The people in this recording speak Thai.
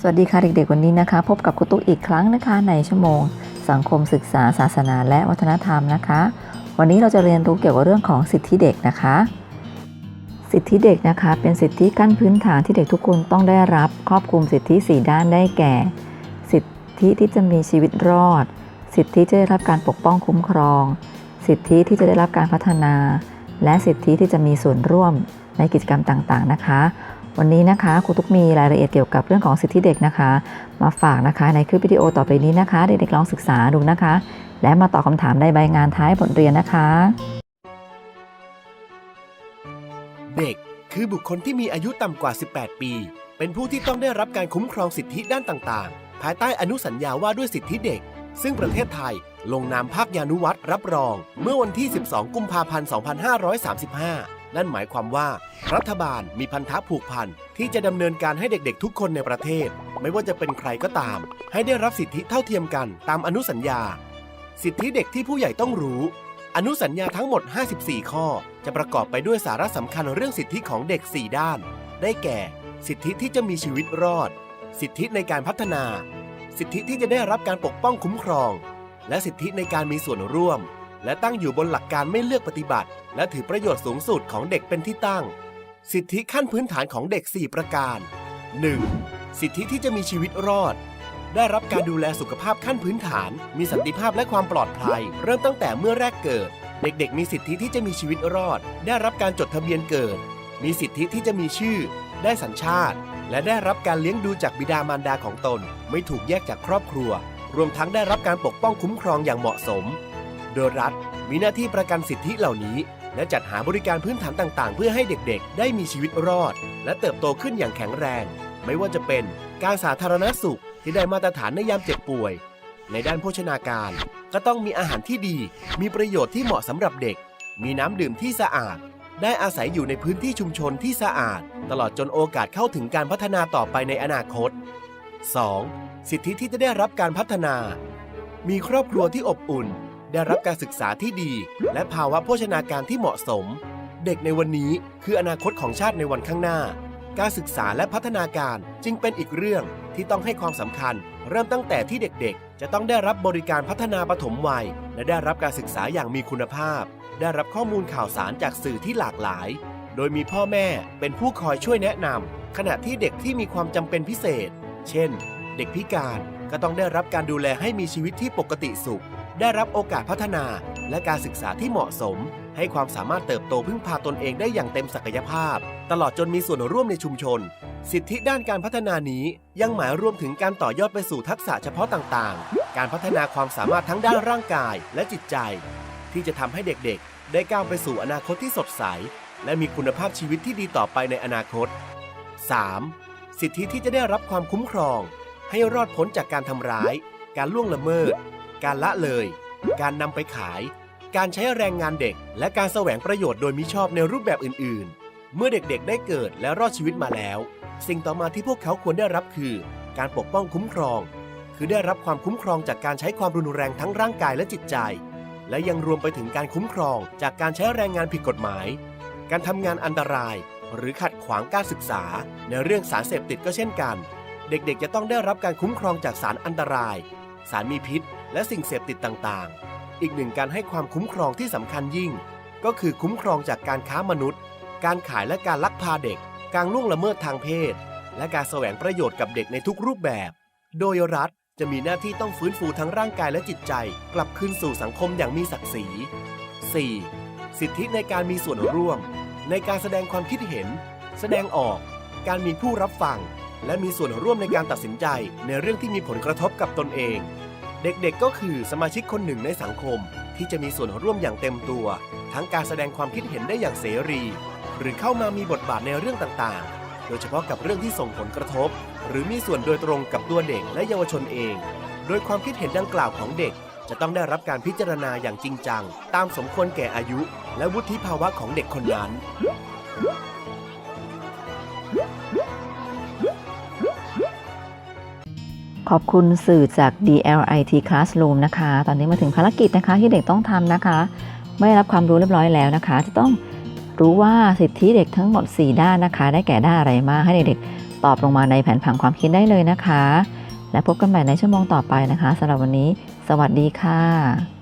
สวัสดีค่ะเด็กๆวันนี้นะคะ พบกับครูตุ๊กอีกครั้งนะคะ ในชั่วโมง สังคมศึกษาศาสนาและวัฒนธรรมนะคะ วันนี้เราจะเรียนรู้เกี่ยวกับเรื่องของสิทธิเด็กนะคะ สิทธิเด็กนะคะ เป็นสิทธิขั้นพื้นฐานที่เด็กทุกคนต้องได้รับ ครอบคลุมสิทธิ 4 ด้านได้แก่ สิทธิที่จะมีชีวิตรอด สิทธิที่จะได้รับการปกป้องคุ้มครอง สิทธิที่จะได้รับการพัฒนา และสิทธิที่จะมีส่วนร่วมในกิจกรรมต่างๆนะคะ วันนี้นะคะครูตุ๊กมีรายละเอียดเกี่ยวกับเรื่องของสิทธิเด็กนะคะ มาฝากนะคะในคลิปวิดีโอต่อไปนี้นะคะ เด็กๆลองศึกษาดูนะคะ และมาตอบคำถามในใบงานท้ายบทเรียนนะคะ เด็กคือบุคคลที่มีอายุต่ำกว่า 18 ปี เป็นผู้ที่ต้องได้รับการคุ้มครองสิทธิด้านต่างๆ ภายใต้อนุสัญญาว่าด้วยสิทธิเด็ก ซึ่งประเทศไทยลงนามภาคยานุวัตรรับรอง เมื่อวันที่ 12 กุมภาพันธ์ 2535 นั่นหมายความว่า รัฐบาลมีพันธะผูกพันที่จะดำเนินการให้เด็กๆ ทุกคนในประเทศ ไม่ว่าจะเป็นใครก็ตาม ให้ได้รับสิทธิเท่าเทียมกันตามอนุสัญญา สิทธิเด็กที่ผู้ใหญ่ต้องรู้ อนุสัญญาทั้งหมด 54 ข้อ จะประกอบไปด้วยสาระสำคัญเรื่องสิทธิของเด็ก 4 ด้าน ได้แก่ สิทธิที่จะมีชีวิตรอด สิทธิในการพัฒนา สิทธิที่จะได้รับการปกป้องคุ้มครอง และสิทธิในการมีส่วนร่วม และตั้งอยู่บนหลักการไม่เลือกปฏิบัติ และถือประโยชน์สูงสุดของเด็กเป็นที่ตั้ง สิทธิขั้นพื้นฐานของเด็ก 4 ประการ 1. สิทธิที่จะมีชีวิตรอด ได้รับการดูแลสุขภาพขั้นพื้นฐาน มีสันติภาพและความปลอดภัย เริ่มตั้งแต่เมื่อแรกเกิด เด็กๆ มีสิทธิที่จะมีชีวิตรอด ได้รับการจดทะเบียนเกิด มีสิทธิที่จะมีชื่อ ได้สัญชาติ และได้รับการเลี้ยงดูจากบิดามารดาของตน ไม่ถูกแยกจากครอบครัว รวมทั้งได้รับการปกป้องคุ้มครองอย่างเหมาะสม ดยรัฐ มีหน้าที่ประกันสิทธิเหล่านี้ และจัดหาบริการพื้นฐานต่างๆ เพื่อให้เด็กๆ ได้มีชีวิตรอด และเติบโตขึ้นอย่างแข็งแรง ไม่ว่าจะเป็นการสาธารณสุขที่ได้มาตรฐานในยามเจ็บป่วย ในด้านโภชนาการ ก็ต้องมีอาหารที่ดี มีประโยชน์ที่เหมาะสำหรับเด็ก มีน้ำดื่มที่สะอาด ได้อาศัยอยู่ในพื้นที่ชุมชนที่สะอาด ตลอดจนโอกาสเข้าถึงการพัฒนาต่อไปในอนาคต 2. สิทธิที่จะได้รับการพัฒนา มีครอบครัวที่อบอุ่น ได้รับการศึกษาที่ดี และภาวะโภชนาการที่เหมาะสม เด็กในวันนี้คืออนาคตของชาติในวันข้างหน้า การศึกษาและพัฒนาการจึงเป็นอีกเรื่องที่ต้องให้ความสำคัญ เริ่มตั้งแต่ที่เด็กๆ จะต้องได้รับบริการพัฒนาปฐมวัย และได้รับการศึกษาอย่างมีคุณภาพ ได้รับข้อมูลข่าวสารจากสื่อที่หลากหลาย โดยมีพ่อแม่เป็นผู้คอยช่วยแนะนำขณะที่เด็กที่มีความจำเป็นพิเศษ เช่น เด็กพิการก็ต้องได้รับการดูแลให้มีชีวิตที่ปกติสุข ได้รับโอกาสพัฒนาและการศึกษาที่เหมาะสม ให้ความสามารถเติบโตพึ่งพาตนเองได้อย่างเต็มศักยภาพ ตลอดจนมีส่วนร่วมในชุมชน สิทธิด้านการพัฒนานี้ยังหมายรวมถึงการต่อยอดไปสู่ทักษะเฉพาะต่างๆ การพัฒนาความสามารถทั้งด้านร่างกายและจิตใจ ที่จะทำให้เด็กๆ ได้ก้าวไปสู่อนาคตที่สดใส และมีคุณภาพชีวิตที่ดีต่อไปในอนาคต 3. สิทธิที่จะได้รับความคุ้มครอง ให้รอดพ้นจากการทำร้าย การล่วงละเมิด การละเลย การนำไปขาย การใช้แรงงานเด็ก และการแสวงประโยชน์โดยมิชอบในรูปแบบอื่น ๆ เมื่อเด็กๆ ได้เกิดและรอดชีวิตมาแล้ว สิ่งต่อมาที่พวกเขาควรได้รับคือ การปกป้องคุ้มครอง คือได้รับความคุ้มครองจากการใช้ความรุนแรงทั้งร่างกายและจิตใจ และยังรวมไปถึงการคุ้มครองจากการใช้แรงงานผิดกฎหมาย การทำงานอันตราย หรือขัดขวางการศึกษา ในเรื่องสารเสพติดก็เช่นกัน เด็กๆ จะต้องได้รับการคุ้มครองจากสารอันตราย สารมีพิษ และสิ่งเสพติดต่างๆ อีกหนึ่งการให้ความคุ้มครองที่สำคัญยิ่ง ก็คือคุ้มครองจากการค้ามนุษย์ การขายและการลักพาเด็ก การล่วงละเมิดทางเพศ และการแสวงประโยชน์กับเด็กในทุกรูปแบบ โดยรัฐจะมีหน้าที่ต้องฟื้นฟูทั้งร่างกายและจิตใจ กลับคืนสู่สังคมอย่างมีศักดิ์ศรี 4. สิทธิในการมีส่วนร่วม ในการแสดงความคิดเห็น แสดงออก การมีผู้รับฟัง และมีส่วนร่วมในการตัดสินใจในเรื่องที่มีผลกระทบกับตนเอง เด็กๆ ก็คือสมาชิกคนหนึ่งในสังคม ที่จะมีส่วนร่วมอย่างเต็มตัว ทั้งการแสดงความคิดเห็นได้อย่างเสรี หรือเข้ามามีบทบาทในเรื่องต่างๆ โดยเฉพาะกับเรื่องที่ส่งผลกระทบ หรือมีส่วนโดยตรงกับตัวเด็กและเยาวชนเอง โดยความคิดเห็นดังกล่าวของเด็ก จะต้องได้รับการพิจารณาอย่างจริงจัง ตามสมควรแก่อายุ และวุฒิภาวะของเด็กคนนั้น ขอบคุณสื่อจาก DLIT Classroom นะคะ ตอนนี้มาถึงภารกิจนะคะที่เด็กต้องทำนะคะ ไม่รับความรู้เรียบร้อยแล้วนะคะ จะต้องรู้ว่าสิทธิเด็กทั้งหมด 4 ด้านนะคะ ได้แก่ด้านอะไรมาให้เด็กๆตอบลงมาในแผนผังความคิดได้เลยนะคะ และพบกันใหม่ในชั่วโมงต่อไปนะคะสำหรับวันนี้ สวัสดีค่ะ